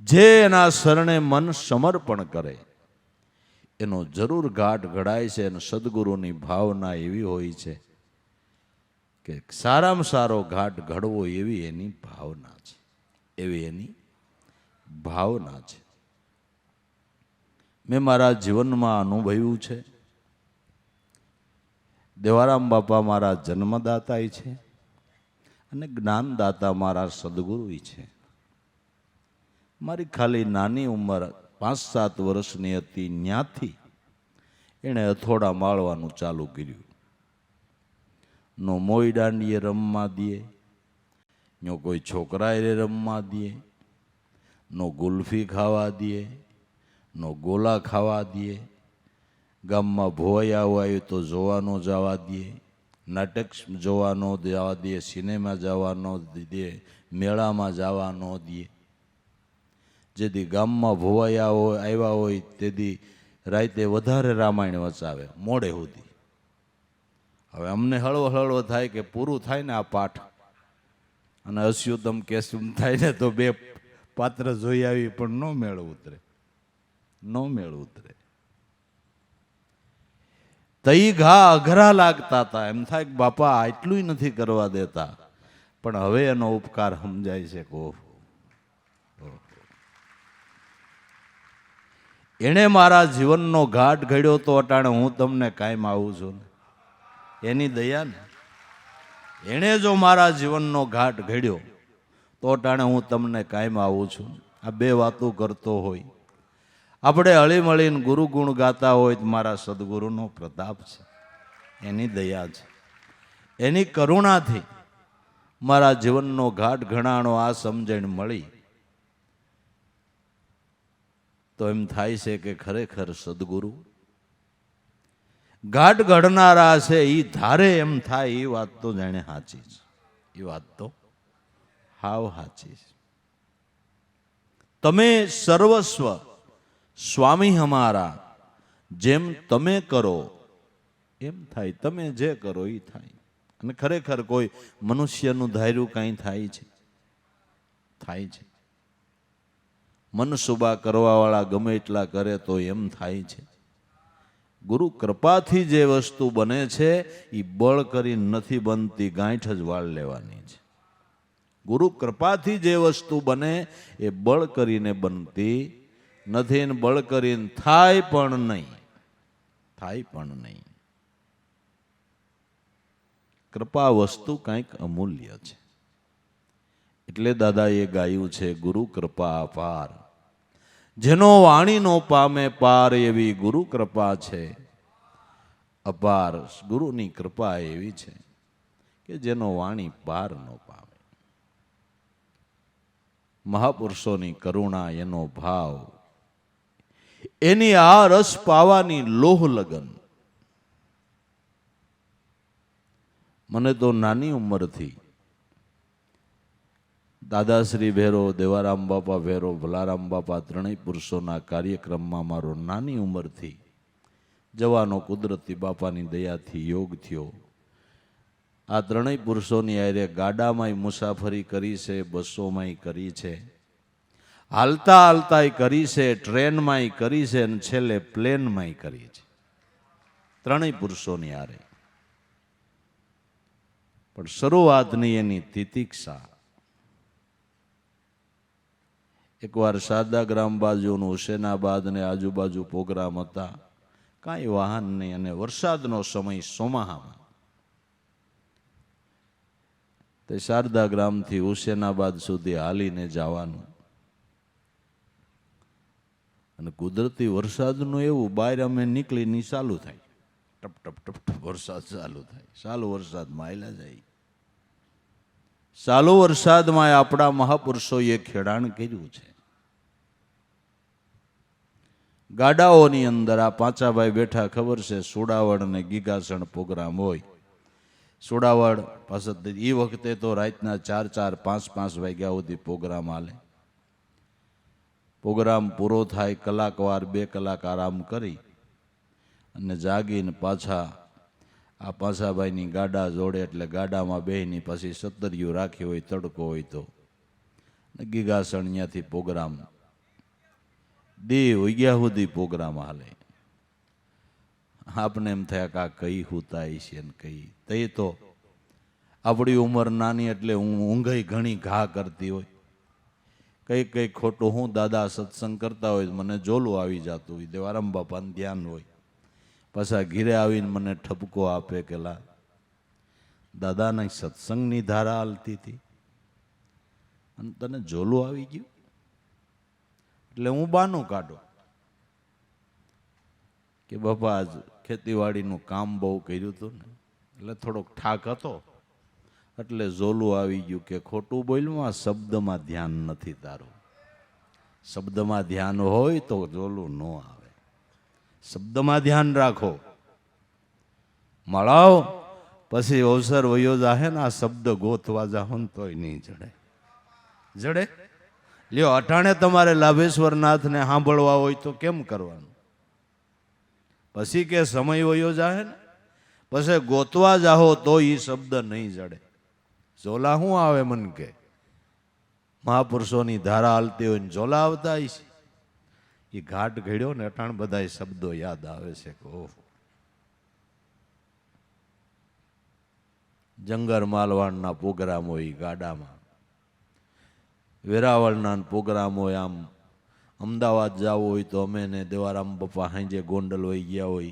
જે એના શરણે મન સમર્પણ કરે, એનો જરૂર ઘાટ ઘડાય છે, અને સદગુરુની ભાવના એવી હોય છે કે સારામાં સારો ઘાટ ઘડવો એવી એની ભાવના છે, એવી એની ભાવના છે. મેં મારા જીવનમાં અનુભવ્યું છે, દેવારામ બાપા મારા જન્મદાતાય છે, અને જ્ઞાનદાતા મારા સદગુરુય છે. મારી ખાલી નાની ઉંમર પાંચ સાત વર્ષની હતી ત્યાંથી એણે હથોડા માળવાનું ચાલુ કર્યું. નો મોઈ દાંડીએ રમવા દે નો કોઈ છોકરાએ રમવા દે, નો ગુલ્ફી ખાવા દે, નો ગોલા ખાવા દે, ગામમાં ભોવાયા હોય તો જોવાનો જવા દે, નાટક જોવાનો જવા દે, સિનેમા જવાનો દે, મેળામાં જવા ન દે. જેથી ગામમાં ભોવાયા હોય, આવ્યા હોય, તેથી રાતે વધારે રામાયણ વચાવે મોડે સુધી. હવે અમને હળવો હળવો થાય કે પૂરું થાય ને આ પાઠ. અને અસ્યુતમ કેસુમ થાય ને તો બે પાત્ર જોઈ આવી, પણ ન મેળ ઉતરે. ન મેળ ઉતરે. તઈ ઘા અઘરા લાગતા હતા એમ થાય કે બાપા આટલું નથી કરવા દેતા. પણ હવે એનો ઉપકાર સમજાય છે કે ઓહો એણે મારા જીવનનો ઘાટ ઘડ્યો તો અટાણે હું તમને કાયમ આવું છું. ને એની દયા ને. એણે જો મારા જીવનનો ઘાટ ઘડ્યો તો અટાણે હું તમને કાયમ આવું છું. આ બે વાતો કરતો હોય. આપણે હળીમળીને ગુરુગુણ ગુરુ ગુણ ગાતા હોય તો મારા સદગુરુનો પ્રતાપ છે. એની દયા છે. એની કરુણાથી મારા જીવનનો ઘાટ ઘણાણો આ સમજણ મળી. તો એમ થાય છે કે ખરેખર સદગુરુ. ઘાટ ઘડનારા છે એ ધારે એમ થાય એ વાત તો જાણે સાચી છે એ વાત તો હાવ સાચી છે તમે સર્વસ્વ સ્વામી અમારા જેમ તમે કરો, એમ થાય, તમે જે કરો એ થાય. અને ખરેખર કોઈ મનુષ્યનું ધાર્યું કાંઈ થાય છે? થાય છે. મનસુબા કરવાવાળા ગમે એટલા કરે તો એમ થાય છે. ગુરુ કૃપાથી જે વસ્તુ બને છે એ બળ કરી નથી બનતી, ગાંઠ જ વાળ લેવાની છે. ગુરુ કૃપાથી જે વસ્તુ બને, એ બળ કરીને બનતી નથી ને બળ કરીને થાય પણ નહીં. થાય પણ નહીં. કૃપા વસ્તુ કંઈક અમૂલ્ય છે. એટલે દાદાએ ગાયું છે, ગુરુ કૃપા અપાર જેનો વાણીનો પામે પાર એવી ગુરુ કૃપા છે. અપાર ગુરુની કૃપા એવી છે કે જેનો વાણી પાર ન પામે. મહાપુરુષોની કરુણા એનો ભાવ, એની આ રસ પાવાની લોહ લગન. મને તો નાની ઉંમરથી દાદાશ્રી ભેરો, દેવારામ બાપા ભેરો, ભલારામ બાપા ત્રણેય પુરુષોના કાર્યક્રમમાં મારો નાની ઉંમરથી જવાનો કુદરતી બાપાની દયાથી યોગ થયો. આ ત્રણેય પુરુષોની આરે ગાડામાંય મુસાફરી કરી છે, બસોમાંય કરી છે. હાલતા હાલતાય કરી છે, ટ્રેનમાંય કરી છે અને છેલ્લે પ્લેનમાંય કરી છે. ત્રણેય પુરુષોની આરે. પણ શરૂઆતની એની તિતિક્ષા એકવાર સાદા ગ્રામ બાજુનું હુસેનાબાદ ને આજુબાજુ પ્રોગ્રામ હતા. કાંઈ વાહન નહીં અને વરસાદનો સમય સોમાહામાં તે શારદા ગ્રામથી હુસેનાબાદ સુધી હાલીને જવાનું. અને કુદરતી વરસાદનું એવું, બહાર અમે નીકળીને ઈ ચાલુ થાય. ટપ ટપ ટપ ટપ, વરસાદ ચાલુ થાય. ચાલુ વરસાદમાં આયલા જાય. ચાલુ વરસાદમાં આપણા મહાપુરુષોએ ખેડાણ કર્યું છે. ગાડાઓની અંદર આ પાંચાભાઈ બેઠા ખબર છે સોડાવડ ને ગીગાસણ પ્રોગ્રામ હોય. સોડાવડ પાસે એ વખતે તો રાતના ચાર ચાર, પાંચ પાંચ વાગ્યા સુધી પ્રોગ્રામ હાલે. પ્રોગ્રામ પૂરો થાય કલાકવાર બે કલાક આરામ કરી અને જાગીને પાછા આ પાછાભાઈની ગાડા જોડે, એટલે ગાડામાં બેહીની પછી સત્તરિયું રાખી હોય, તડકો હોય તો. ગીગાસણ ત્યાંથી પ્રોગ્રામ દેહ ઉગ્યા સુધી પ્રોગ્રામ હાલે. આપને એમ થયા કે આ કઈ હુતાઈ છે ને કઈ. તે તો આપણી ઉંમર નાની એટલે હું ઊંઘઈ ઘણી ઘા કરતી હોય. કઈ કઈ ખોટું હું દાદા સત્સંગ કરતા હોય મને જોલું આવી જતું હોય. દેવારામ બાપાને ધ્યાન હોય. પાછા ઘીરે આવીને મને ઠપકો આપે કે લા, દાદાના સત્સંગની ધારા હાલતી હતી. અને તને જોલું આવી ગયું? એટલે હું બાનું કાઢો. કે બાપા, આજ ખેતીવાડીનું કામ બહુ કર્યું હતું ને. એટલે થોડોક ઠાક હતો. એટલે ઝોલું આવી ગયું કે ખોટું બોલ્યું, આ શબ્દમાં ધ્યાન નથી તારું. શબ્દમાં ધ્યાન હોય તો ઝોલું ન આવે. શબ્દમાં ધ્યાન રાખો. મળાવ પછી અવસર વયો જાહે ને, આ શબ્દ ગોતવા જાહો ને તોય નહીં જડે. જડે? લ્યો અટાણે તમારે લાભેશ્વરનાથને સાંભળવા હોય તો કેમ કરવાનું? પછી કે સમય વયો જાહે ને? પછી ગોતવા જાહો તો એ શબ્દ નહીં જડે. ઝોલા શું આવે મન કે? મહાપુરુષોની ધારા હાલતી હોય ને ઝોલા આવતા હશે એ ઘાટ ઘડ્યો ને અટાણ બધા શબ્દો યાદ આવે છે કે ઓહ. જંગર માલવાણના પ્રોગ્રામ હોય ગાડામાં. વેરાવળના પ્રોગ્રામ હોય આમ. અમદાવાદ જવું હોય તો અમે ને દેવારામ પપ્પા હાંજે ગોંડલ વહી ગયા હોય.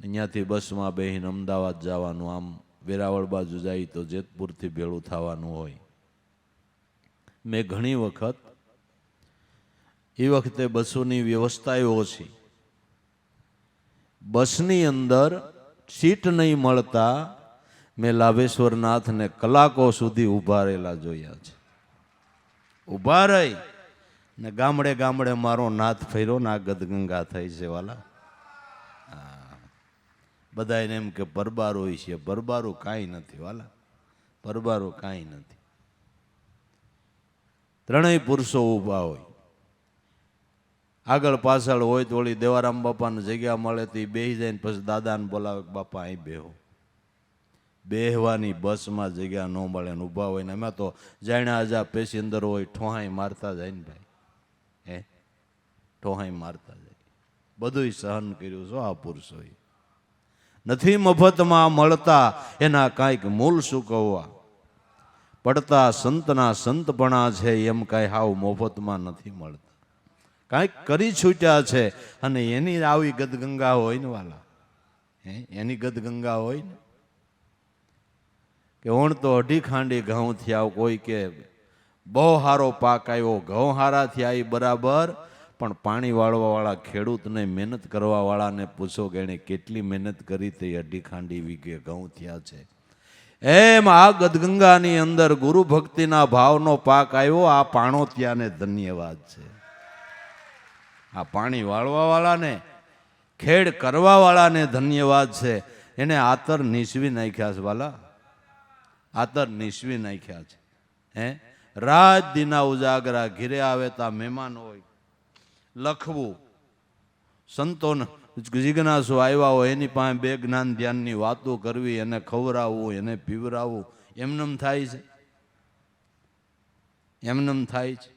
અહીંયાથી બસમાં બેહીને અમદાવાદ જવાનું, આમ વેરાવળ બાજુ જાય તો જેતપુરથી ભેળું થવાનું હોય. મેં ઘણી વખત એ વખતે બસોની વ્યવસ્થા છે. બસની અંદર સીટ નહીં મળતા મેં લાભેશ્વરનાથને કલાકો સુધી ઊભા રહેલા જોયા છે. ઊભા રહી ને ગામડે ગામડે મારો નાથ ફેર્યો ને આ ગદગંગા થઈ છે વાલા. બધા એને એમ કે પરબારો હોય છે. પરબારું કાંઈ નથી વાલા. પરબારો કાંઈ નથી. ત્રણેય પુરુષો ઊભા હોય. આગળ પાછળ હોય તો ઓળી દેવારામ બાપાને જગ્યા મળે તો એ બેસી જાય ને પછી દાદાને બોલાવે બાપા અહીં બેહો. બેહવાની બસમાં જગ્યા ન મળે ને ઊભા હોય ને એમાં તો જાણ્યા અજા પેસેન્જર હોય ઠોહાઈ મારતા જાય ને ભાઈ. હે? ઠોહાઈ મારતા જાય. બધુંય સહન કર્યું છો, આ પુરુષોએ. નથી મફતમાં મળતા એના કાંઈક મૂળ ચૂકવવા પડતા સંતના સંતપણા છે, એમ કાંઈ હાવ મફતમાં નથી મળતા. કાંઈક કરી છૂટ્યા છે, અને એની આવી ગદગંગા હોય ને વાલા. હે? એની ગદગંગા હોય ને? કે ઓણ તો અઢી ખાંડી ઘઉં થયા કોઈ કે બહુ સારો પાક આવ્યો, ઘઉં હારા થયા એ બરાબર, પણ પાણી વાળવા વાળા ખેડૂતને મહેનત કરવા વાળાને પૂછો કે એણે કેટલી મહેનત કરી તે અઢી ખાંડી વીઘે ઘઉં થયા છે. એમ આ ગદગંગાની અંદર ગુરુ ભક્તિના ભાવનો પાક આવ્યો, આ પાણો ત્યાંને ધન્યવાદ છે. આ પાણી વાળવા વાળાને ખેડ કરવાવાળાને ધન્યવાદ છે. એને આતર નીસવી નાખ્યા છે, વાલા. આતર નીસવી નાખ્યા છે. હે? રાત દિના ઉજાગરા ઘીરે આવે તા મહેમાન હોય. લખવું. સંતોન જિજ્ઞાસુ આવ્યા હોય, એની પાસે બે જ્ઞાન ધ્યાનની વાતો કરવી, એને ખવડાવવું, એને પીવરાવવું. એમનેમ થાય છે? એમનેમ થાય છે?